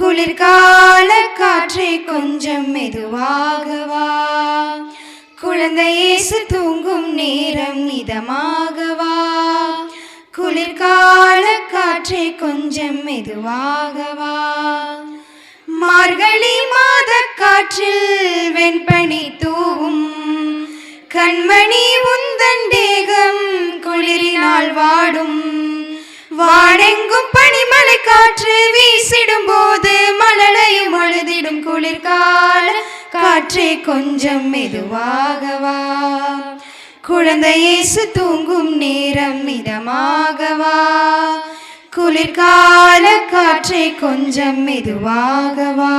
குளிர்கால காற்றை கொஞ்சம் மெதுவாகவா? குழந்தை இயேசு தூங்கும் நேரம் இதமாகவா? குளிர்கால காற்றை கொஞ்சம் மெதுவாகவா? மார்கழி மாத காற்றில் வெண்பனி தூவும். கண்மணி உந்தன் தேகம் குளிரினால் வாடும். காற்று வீசிடும் போது மழலையும் அழுதிடும் குளிர்கால. காற்றே கொஞ்சம் மெதுவாகவா? குழந்தை இயேசு தூங்கும் நேரம் மிதமாகவா? குளிர்கால காற்றே கொஞ்சம் மெதுவாகவா?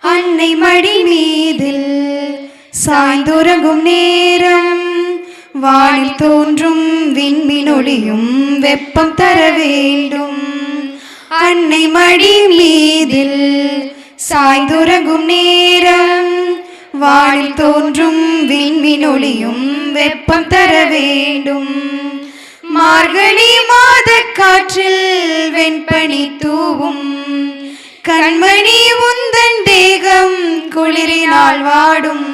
அன்னை மடி மீதில் சாய்ந்துறங்கும் நேரம். வானில் தோன்றும் விண்மின் ஒளியும் வெப்பம் தர வேண்டும். அன்னை மடி மீதில் சாய்ந்துறங்கும் நேரம். வானில் தோன்றும் விண்மினொளியும் வெப்பம் தர வேண்டும். மார்கழி மாத காற்றில் வெண்பனி தூவும். கண்மணி உந்தன் தேகம் குளிரினால் வாடும்.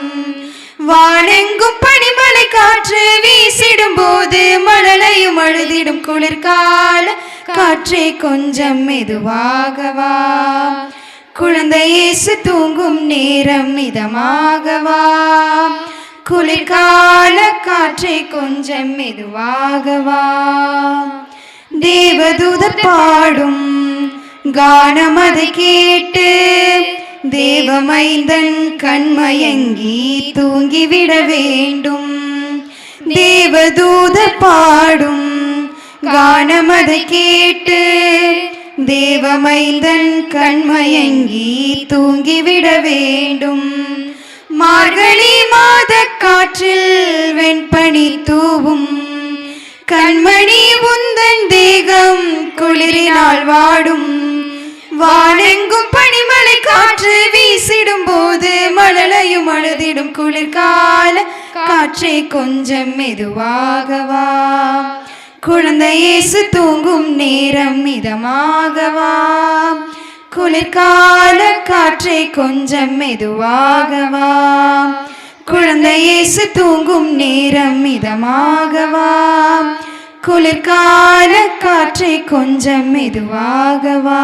வானெங்கும் பனிமலை காற்று வீசிடும் போது மழலையும் அழுதிடும் குளிர்கால காற்றே கொஞ்சம் மெதுவாகவா? குழந்தை இயேசு தூங்கும் நேரம் மிதமாகவா? குளிர்கால காற்றே கொஞ்சம் மெதுவாகவா? தேவதூதர் பாடும் கானம் அதை கேட்டு தேவமைந்தன் கண்மயங்கி தூங்கிவிட வேண்டும். தேவதூதர் பாடும் கானம் கேட்டு தேவமைந்தன் கண்மயங்கி தூங்கிவிட வேண்டும். மார்கழி மாத காற்றில் வெண்பனி தூவும். கண்மணி உந்தன் தேகம் குளிரினால் வாடும். வானெங்கும் பனிமலை காற்று வீசிடும் போது மழலையும் அழுதிடும் குளிர்கால காற்றே கொஞ்சம் மெதுவாகவா. குழந்தையேசு தூங்கும் நேரம் மிதமாகவா? குளிர்கால காற்றை கொஞ்சம் மெதுவாகவா? குழந்தையேசு தூங்கும் நேரம் மிதமாகவா? குளிர்கால காற்றை கொஞ்சம் மெதுவாகவா?